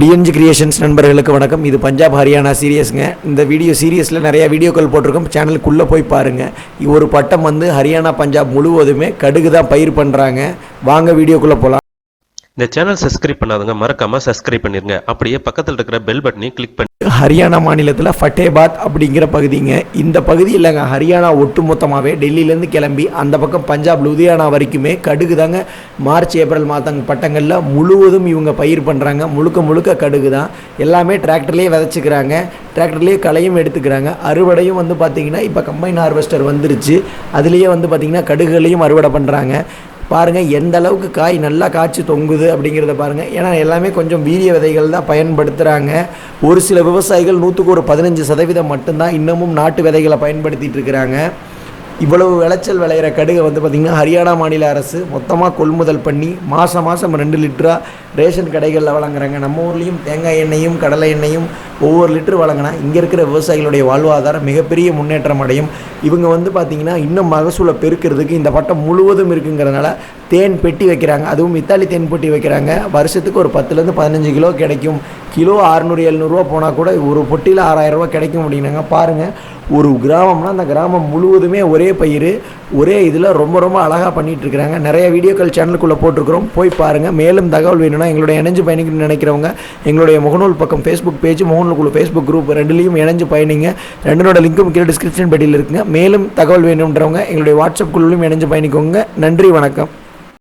TNG creations நண்பர்களுக்கு வணக்கம். இது பஞ்சாப் ஹரியானா சீரியஸ்ங்க. இந்த வீடியோ சீரியஸில் நிறைய வீடியோக்கள் போட்டிருக்கோம். சேனலுக்குள்ளே போய் பாருங்கள் ஒரு பட்டம் வந்து ஹரியானா பஞ்சாப் முழுவதுமே கடுகு தான் பயிர் பண்ணுறாங்க வாங்க வீடியோக்குள்ளே போகலாம். இந்த சேனல் சப்ஸ்கிரைப் பண்ணாதவங்க மறக்காம சப்ஸ்கிரைப் பண்ணிருங்க. அப்படியே பக்கத்தில் இருக்கிற பெல் பட்டனையும் கிளிக் பண்ணி ஹரியானா மாநிலத்தில் ஃபட்டேபாத் அப்படிங்கிற பகுதிங்க. இந்த பகுதி இல்லைங்க ஹரியானா ஒட்டுமொத்தமாகவே டெல்லியிலேருந்து கிளம்பி அந்த பக்கம் பஞ்சாப் லுதியானா வரைக்குமே கடுகு தாங்க மார்ச் ஏப்ரல் மாதங்க பட்டங்களில் முழுவதும் இவங்க பயிர் பண்ணுறாங்க முழுக்க முழுக்க கடுகு தான் எல்லாமே டிராக்டர்லேயே விதைச்சிக்கிறாங்க. டிராக்டர்லேயே களையும் எடுத்துக்கிறாங்க. அறுவடையும் வந்து பார்த்திங்கன்னா இப்போ கம்பைன் ஹார்வெஸ்டர் வந்துருச்சு. அதுலேயே வந்து பார்த்திங்கன்னா கடுகுகளையும் அறுவடை பண்ணுறாங்க பாருங்கள் எந்த அளவுக்கு காய் நல்லா காய்ச்சி தொங்குது அப்படிங்கிறத பாருங்கள் ஏன்னா எல்லாமே கொஞ்சம் வீரிய விதைகள் தான் பயன்படுத்துகிறாங்க ஒரு சில விவசாயிகள் நூற்றுக்கு ஒரு பதினஞ்சு சதவீதம் மட்டும்தான் இன்னமும் நாட்டு விதைகளை பயன்படுத்திட்டு இருக்கிறாங்க. இவ்வளவு விளைச்சல் விளையிற கடுகை வந்து பார்த்திங்கன்னா ஹரியானா மாநில அரசு மொத்தமாக கொள்முதல் பண்ணி மாதம் மாதம் ரெண்டு லிட்டரா ரேஷன் கடைகளில் வழங்குறாங்க. நம்ம ஊர்லேயும் தேங்காய் எண்ணெயும் கடலை எண்ணெயும் ஒவ்வொரு லிட்டர் வழங்கினா இங்கே இருக்கிற விவசாயிகளுடைய வாழ்வாதாரம் மிகப்பெரிய முன்னேற்றம் அடையும். இவங்க வந்து பார்த்திங்கன்னா இன்னும் மகசூலை பெருக்கிறதுக்கு இந்த பட்டம் முழுவதும் இருக்குங்கிறதுனால தேன் பெட்டி வைக்கிறாங்க. அதுவும் இத்தாலி தேன் பெட்டி வைக்கிறாங்க. வருஷத்துக்கு ஒரு பத்துலேருந்து பதினஞ்சு கிலோ கிடைக்கும். கிலோ அறுநூறு எழுநூறுவா போனால் கூட ஒரு பொட்டியில் ஆறாயிரரூவா கிடைக்கும் அப்படின்னாங்க பாருங்கள் ஒரு கிராமம்னா அந்த கிராமம் முழுவதுமே ஒரே பயிர் ஒரே இதில் ரொம்ப ரொம்ப அழகாக பண்ணிகிட்டு இருக்கிறாங்க நிறைய வீடியோக்கள் சேனலுக்குள்ளே போட்டிருக்கிறோம். போய் பாருங்கள் மேலும் தகவல் வேணும்னா எங்களுடைய இணைஞ்சு பயணிக்கணும்னு நினைக்கிறவங்க எங்களுடைய முகநூல் பக்கம் ஃபேஸ்புக் பேஜ் முகநூல் ஃபேஸ்புக் குரூப் ரெண்டுலேயும் இணைஞ்சு பயணிங்க. ரெண்டனோட லிங்க்கும் கீழே டிஸ்கிரிப்ஷன் பெட்டியில் இருக்குங்க. மேலும் தகவல் வேணுன்றவங்க எங்களுடைய வாட்ஸ்அப் குழுவிலும் இணைஞ்சு பயணிக்கோங்க. நன்றி வணக்கம்.